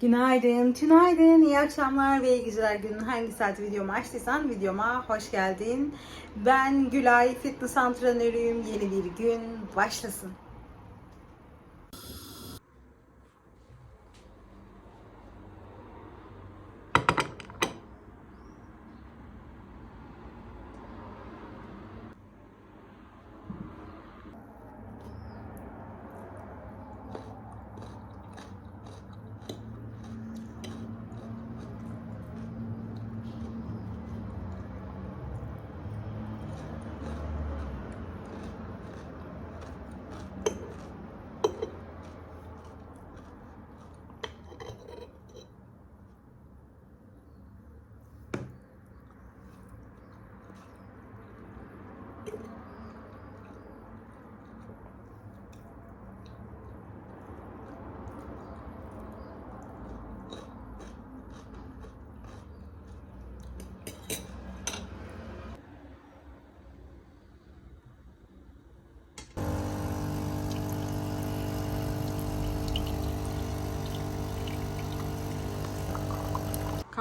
Günaydın, tünaydın, iyi akşamlar ve iyi günün hangi saat videomu açtıysan videoma hoş geldin. Ben Gülay, fitness antrenörüyüm. Yeni bir gün başlasın.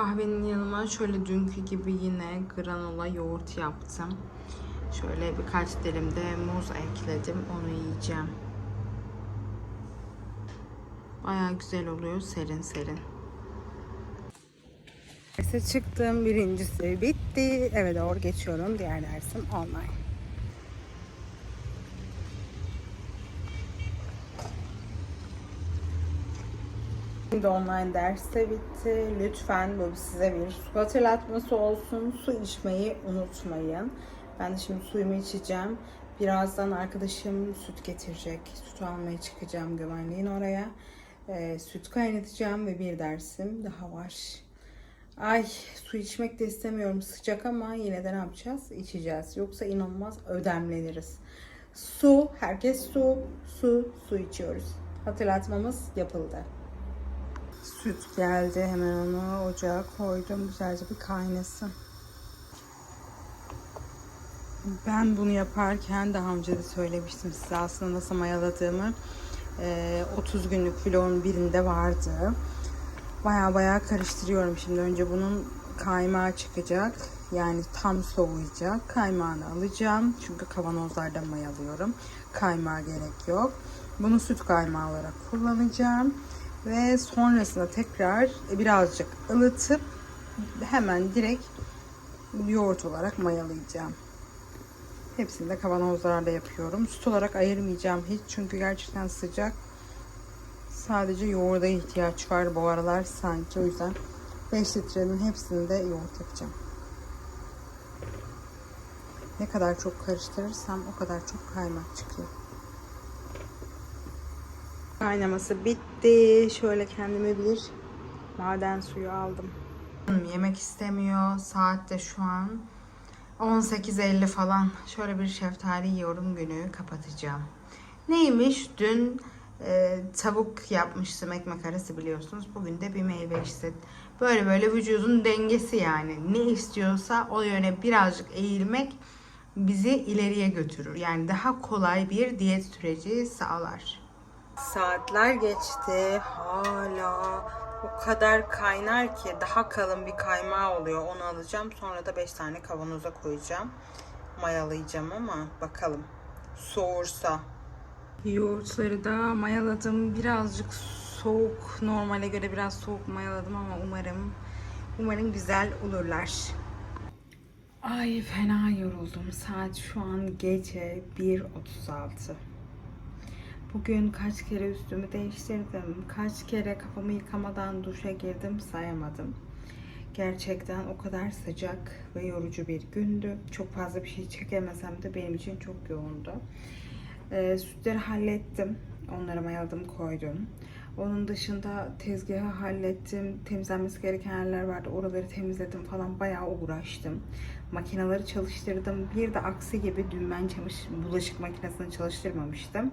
Kahvenin yanıma şöyle dünkü gibi yine granola yoğurt yaptım. Şöyle birkaç dilim de muz ekledim. Onu yiyeceğim. Baya güzel oluyor serin serin. Derse çıktım. Birincisi bitti. Eve doğru geçiyorum. Diğer dersim online. Şimdi online ders de bitti. Lütfen bu size bir su hatırlatması olsun. Su içmeyi unutmayın. Ben de şimdi suyumu içeceğim. Birazdan arkadaşım süt getirecek. Süt almaya çıkacağım güvenliğin oraya. Ee, süt kaynatacağım ve bir dersim daha var. Ay su içmek de istemiyorum sıcak ama yine de ne yapacağız? İçeceğiz. Yoksa inanılmaz ödemleniriz. Su, herkes su, su, su içiyoruz. Hatırlatmamız yapıldı. Süt geldi. Hemen onu ocağa koydum. Güzelce bir kaynasın. Ben bunu yaparken daha önce de söylemiştim size aslında nasıl mayaladığımı. Ee, 30 günlük vlogun birinde vardı. Baya baya karıştırıyorum şimdi. Önce bunun kaymağı çıkacak. Yani tam soğuyacak. Kaymağını alacağım. Çünkü kavanozlarda mayalıyorum. Kaymağı gerek yok. Bunu süt kaymağı olarak kullanacağım. Ve sonrasında tekrar birazcık ılıtıp hemen direkt yoğurt olarak mayalayacağım. Hepsini de kavanozlarda yapıyorum. Süt olarak ayırmayacağım hiç çünkü gerçekten sıcak. Sadece yoğurda ihtiyaç var bu aralar sanki. O yüzden 5 litrenin hepsini de yoğurt yapacağım. Ne kadar çok karıştırırsam o kadar çok kaymak çıkıyor. Kaynaması bitti. Şöyle kendime bir maden suyu aldım. Yemek istemiyor. Saat de şu an 18.50 falan. Şöyle bir şeftali yiyorum günü kapatacağım. Neymiş? Dün e, tavuk yapmıştım ekmek arası biliyorsunuz. Bugün de bir meyve işte. Böyle böyle vücudun dengesi yani. Ne istiyorsa o yöne birazcık eğilmek bizi ileriye götürür. Yani daha kolay bir diyet süreci sağlar. Saatler geçti. Hala o kadar kaynar ki daha kalın bir kaymağı oluyor. Onu alacağım. Sonra da 5 tane kavanoza koyacağım. Mayalayacağım ama bakalım. Soğursa. Yoğurtları da mayaladım. Birazcık soğuk. Normale göre biraz soğuk mayaladım ama umarım umarım güzel olurlar. Ay fena yoruldum. Saat şu an gece 1.36. Bugün kaç kere üstümü değiştirdim, kaç kere kafamı yıkamadan duşa girdim sayamadım. Gerçekten o kadar sıcak ve yorucu bir gündü. Çok fazla bir şey çekemesem de benim için çok yoğundu. Ee, sütleri hallettim. Onları mayaladım koydum. Onun dışında tezgahı hallettim. Temizlenmesi gereken yerler vardı. Oraları temizledim falan. Bayağı uğraştım. Makineleri çalıştırdım. Bir de aksi gibi dün ben bulaşık makinesini çalıştırmamıştım.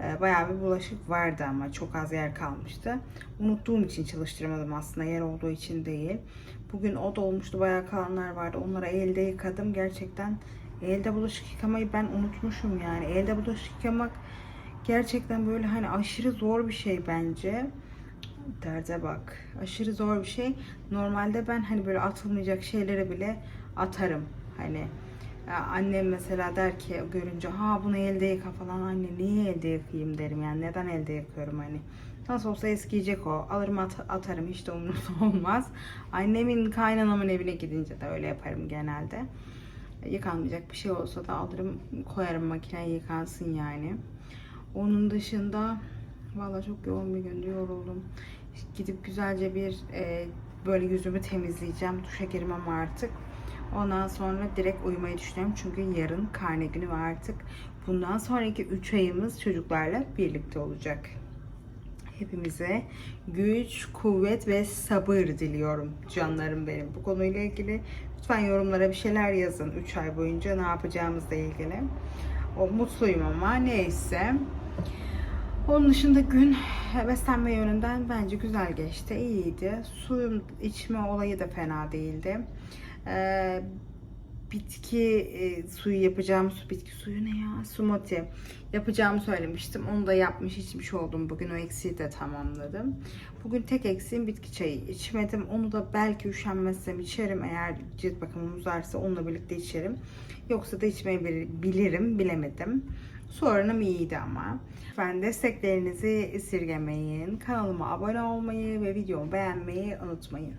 Ee, Bayağı bir bulaşık vardı ama çok az yer kalmıştı. Unuttuğum için çalıştırmadım aslında yer olduğu için değil. Bugün o dolmuştu bayağı kalanlar vardı. Onları elde yıkadım. Gerçekten elde bulaşık yıkamayı ben unutmuşum yani. Elde bulaşık yıkamak gerçekten böyle hani aşırı zor bir şey bence. Derde bak. Aşırı zor bir şey. Normalde ben hani böyle atılmayacak şeyleri bile atarım. Hani annem mesela der ki görünce ha bunu elde yıka falan. Anne niye elde yıkayayım? derim. Yani neden elde yıkıyorum hani? Nasıl olsa eskiyecek o. Alırım at- atarım hiç de umurumda olmaz. Annemin kaynanamın evine gidince de öyle yaparım genelde. Yıkanmayacak bir şey olsa da alırım koyarım makineye yıkansın yani. Onun dışında valla çok yoğun bir gündü yoruldum. Gidip güzelce bir e, böyle yüzümü temizleyeceğim duşa girmem artık Ondan sonra direkt uyumayı düşünüyorum. Çünkü yarın karne günü ve artık bundan sonraki 3 ayımız çocuklarla birlikte olacak. Hepimize güç, kuvvet ve sabır diliyorum canlarım benim. Bu konuyla ilgili lütfen yorumlara bir şeyler yazın 3 ay boyunca ne yapacağımızla ilgili. O mutluyum ama neyse. Onun dışında gün beslenme yönünden bence güzel geçti, iyiydi. Suyun içme olayı da fena değildi. Ee, bitki e, suyu yapacağım su bitki suyu ne ya? Smoothie. Yapacağımı söylemiştim. Onu da yapmış içmiş oldum bugün. O eksiği de tamamladım. Bugün tek eksiğim bitki çayı içmedim. Onu da belki üşenmezsem içerim. Eğer cilt bakımım uzarsa onunla birlikte içerim. Yoksa da içmeyi bilirim bilemedim. Su oranım iyiydi ama. Ben desteklerinizi esirgemeyin. Kanalıma abone olmayı ve videomu beğenmeyi unutmayın